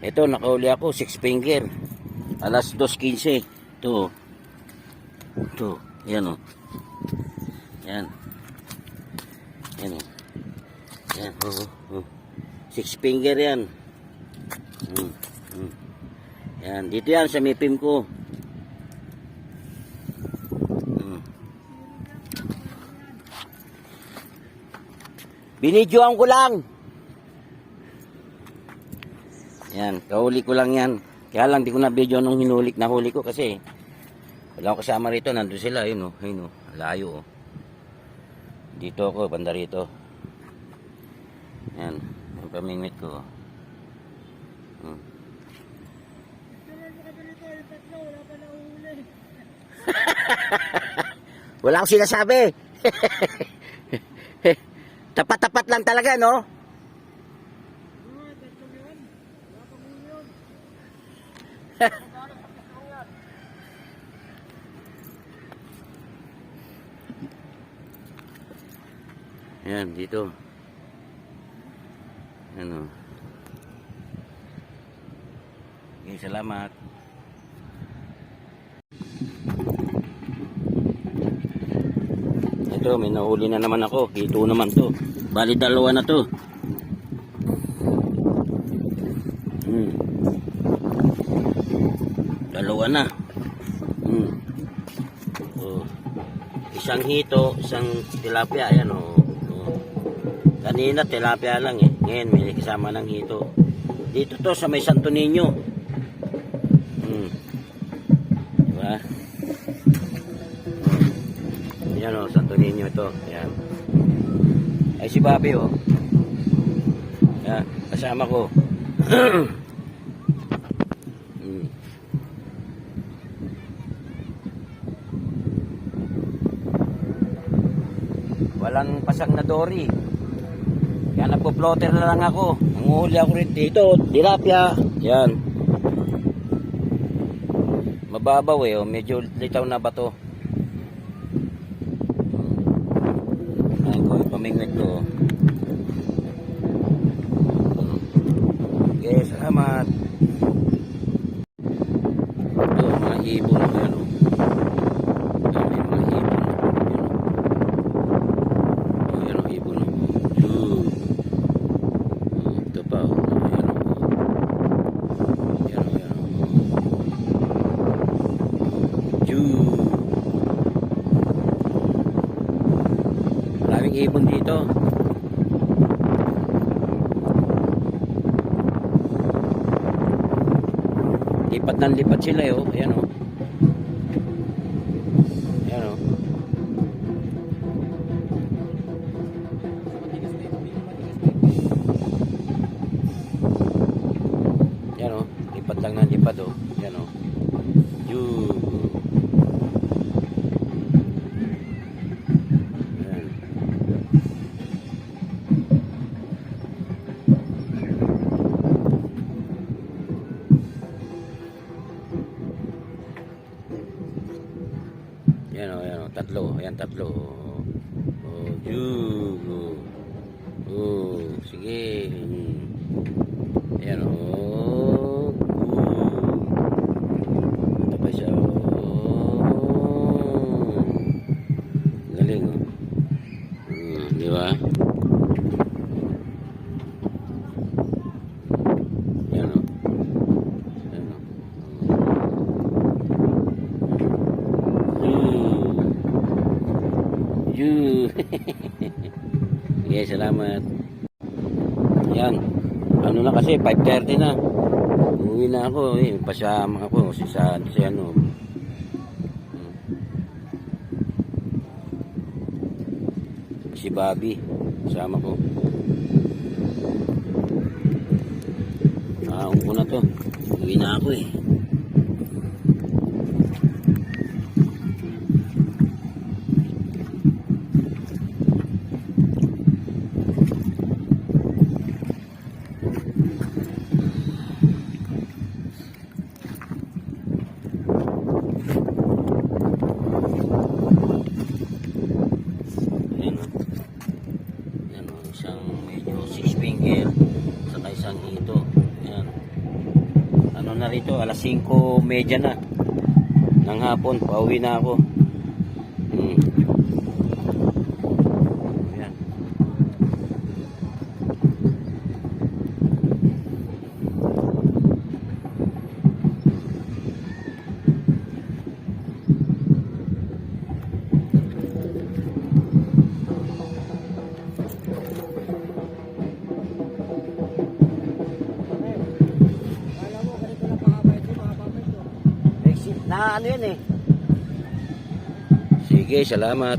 Ito, nakahuli ako, six finger. Alas 2.15. Ito. Ito. Yan o. Yan. Yan o. Yan. Oh, oh. Six finger yan. Hmm. Hmm. Yan. Dito yan sa mipim ko. Hmm. Binidyoan ko lang. Yan, kahuli ko lang yan. Kaya lang di ko na video nung hinulik na huli ko kasi wala akong kasama rito, nandun sila, yun oh, yun oh, layo oh. Dito ako, banda rito. Yan, yung pamingwit ko. Hmm. Wala akong sinasabi. Tapat-tapat lang talaga, no? Yan, dito. Ano. Okay, salamat. Ito, may nahuli na naman ako. Hito naman to. Bali, dalawa na to. Hmm. Dalawa na. Hmm. Oh. Isang hito, isang tilapia. Ayan, oh. oh. Kanina, tilapia lang eh. Ngayon, may kasama ng hito. Dito to, sa may Santo Niño. Hmm. Diba? Yan o, Santo Niño ito. Yan. Ay si Bobby o. Yan, kasama ko. Hmm. Walang pasang na dory. Kaya nagpo-floater na lang ako. Nanguhuli ako rin dito. Tilapia. Yan. Mababaw eh. Oh. Medyo litaw na ba to? Ayun ko, pamingwit ko. Okay, salamat. Ito, mga ibon. Ayan o. Ito, may mga ibon. Ayan o, ibon o. Yun. Ito pa o. Ayan o. Ayan o, ayan o. Yun. Maraming ibon dito. Lipat ng lipat sila eh, oh. Ayan oh. Yan o, yan o, tatlo, yan tatlo. Oh, yun. Oh, oh, sige. Yan o. Oh. Ito pa siya. Oh. Galing o. Hmm, di ba? Yan o. Yan o. You. okay, salamat. Yan. Ano na kasi, 5.30 na. Umuwi na ako eh. Pasama ako si sa, si ano. Si Bobby. Kasama ko. Nakaon ko na to. Uwi na ako eh. Ayan o. Ayan o, isang medyo six finger saka isang hito. Ayan. rito. Alas 5.30 na. Ng hapon. Pauwi na ako. Na ano yan eh. Sige, salamat.